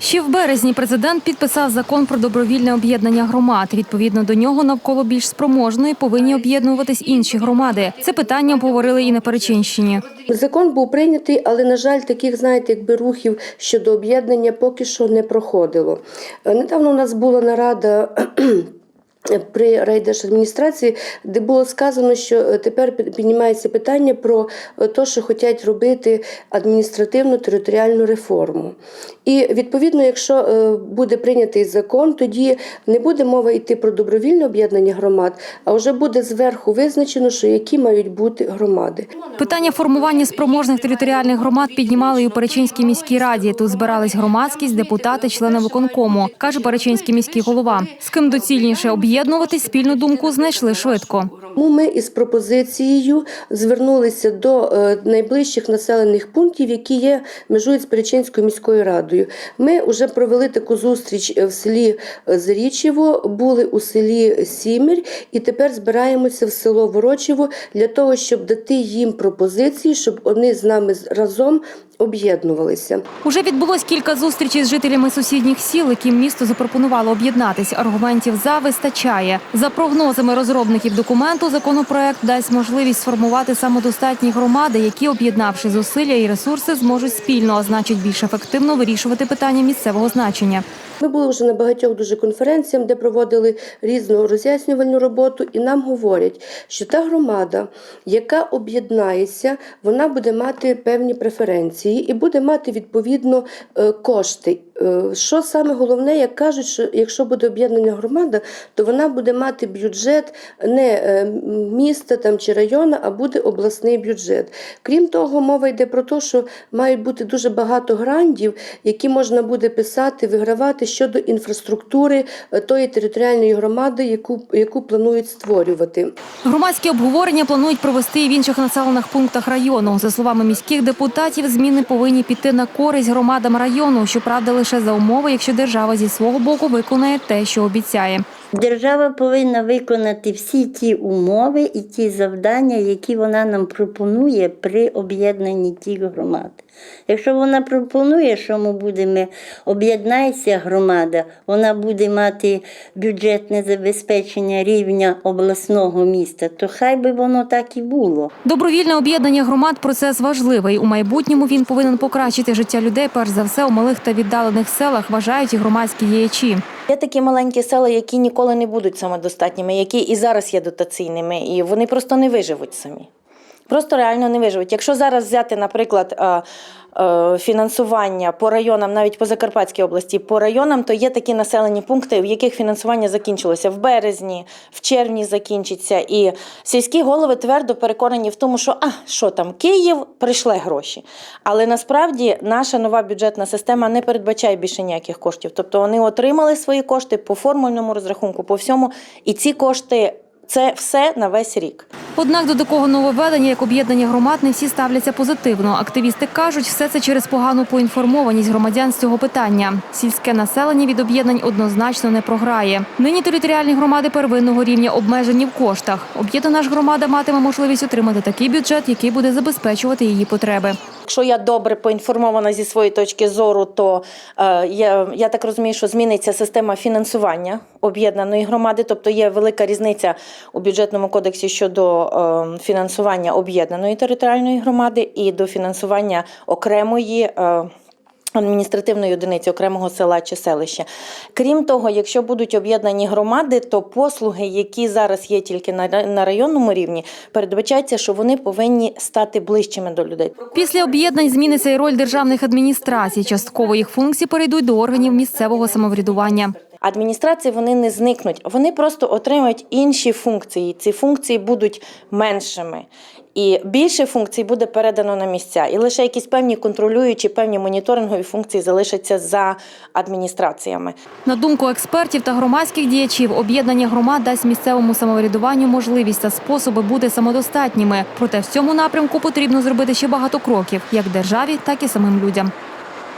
Ще в березні президент підписав закон про добровільне об'єднання громад. Відповідно до нього, навколо більш спроможної повинні об'єднуватись інші громади. Це питання обговорили і на Перечинщині. Закон був прийнятий, але на жаль, таких знаєте, якби рухів щодо об'єднання поки що не проходило. Е, Недавно у нас була нарада. При райдержадміністрації, де було сказано, що е, тепер піднімається питання про е, те, що хочуть робити адміністративну територіальну реформу. І відповідно, якщо е, буде прийнятий закон, тоді не буде мова йти про добровільне об'єднання громад, а вже буде зверху визначено, що які мають бути громади. Питання формування спроможних територіальних громад піднімали і у Перечинській міській раді. Тут збирались громадськість, депутати, члени виконкому, каже Перечинський міський голова. З ким доцільніше об'єднуватись, спільну думку знайшли швидко. Тому ми із пропозицією звернулися до е, найближчих населених пунктів, які є межують з Перечинською міською радою. Ми вже провели таку зустріч е, в селі е, Зарічево, були у селі Сімір, і тепер збираємося в село Ворочево для того, щоб дати їм пропозиції, щоб вони з нами разом об'єднувалися. Уже відбулось кілька зустрічей з жителями сусідніх сіл, яким місто запропонувало об'єднатись. Аргументів за вистачає. За прогнозами розробників документу, законопроект дасть можливість сформувати самодостатні громади, які, об'єднавши зусилля і ресурси, зможуть спільно, а значить більш ефективно вирішувати питання місцевого значення. Ми були вже на багатьох дуже конференціях, де проводили різну роз'яснювальну роботу, і нам говорять, що та громада, яка об'єднається, вона буде мати певні преференції і буде мати відповідно е, кошти. Е, Що саме головне, як кажуть, що якщо буде об'єднана громада, то вона буде мати бюджет не е, міста там чи району, а буде обласний бюджет. Крім того, мова йде про те, що мають бути дуже багато грантів, які можна буде писати, вигравати щодо інфраструктури е, тої територіальної громади, яку, яку планують створювати. Громадські обговорення планують провести і в інших населених пунктах району. За словами міських депутатів, зміни повинні піти на користь громадам району. Щоправда, лише за умови, якщо держава зі свого боку виконає те, що обіцяє. Держава повинна виконати всі ті умови і ті завдання, які вона нам пропонує при об'єднанні тих громад. Якщо вона пропонує, що ми будемо об'єднається громада, вона буде мати бюджетне забезпечення рівня обласного міста, то хай би воно так і було. Добровільне об'єднання громад процес важливий. У майбутньому він повинен покращити життя людей, перш за все у малих та віддалених селах, вважають і громадські діячі. Є такі маленькі села, які ніколи не будуть самодостатніми, які і зараз є дотаційними, і вони просто не виживуть самі. Просто реально не виживуть. Якщо зараз взяти, наприклад, е, фінансування по районам, навіть по Закарпатській області, по районам, то є такі населені пункти, в яких фінансування закінчилося в березні, в червні закінчиться. І сільські голови твердо переконані в тому, що а що там, Київ прийшли гроші. Але насправді наша нова бюджетна система не передбачає більше ніяких коштів. Тобто вони отримали свої кошти по формульному розрахунку, по всьому, і ці кошти. Це все на весь рік. Однак до такого нововведення, як об'єднання громад, не всі ставляться позитивно. Активісти кажуть, все це через погану поінформованість громадян з цього питання. Сільське населення від об'єднань однозначно не програє. Нині територіальні громади первинного рівня обмежені в коштах. Об'єднана ж громада матиме можливість отримати такий бюджет, який буде забезпечувати її потреби. Якщо я добре поінформована зі своєї точки зору, то е, я, я так розумію, що зміниться система фінансування об'єднаної громади, тобто є велика різниця у бюджетному кодексі щодо е, фінансування об'єднаної територіальної громади і до фінансування окремої. Е, Адміністративної одиниці окремого села чи селища. Крім того, якщо будуть об'єднані громади, то послуги, які зараз є тільки на районному рівні, передбачається, що вони повинні стати ближчими до людей. Після об'єднань зміниться і роль державних адміністрацій. Частково їх функції перейдуть до органів місцевого самоврядування. Адміністрації вони не зникнуть, вони просто отримають інші функції. Ці функції будуть меншими. І більше функцій буде передано на місця. І лише якісь певні контролюючі, певні моніторингові функції залишаться за адміністраціями. На думку експертів та громадських діячів, об'єднання громад дасть місцевому самоврядуванню можливість та способи бути самодостатніми. Проте в цьому напрямку потрібно зробити ще багато кроків, як державі, так і самим людям.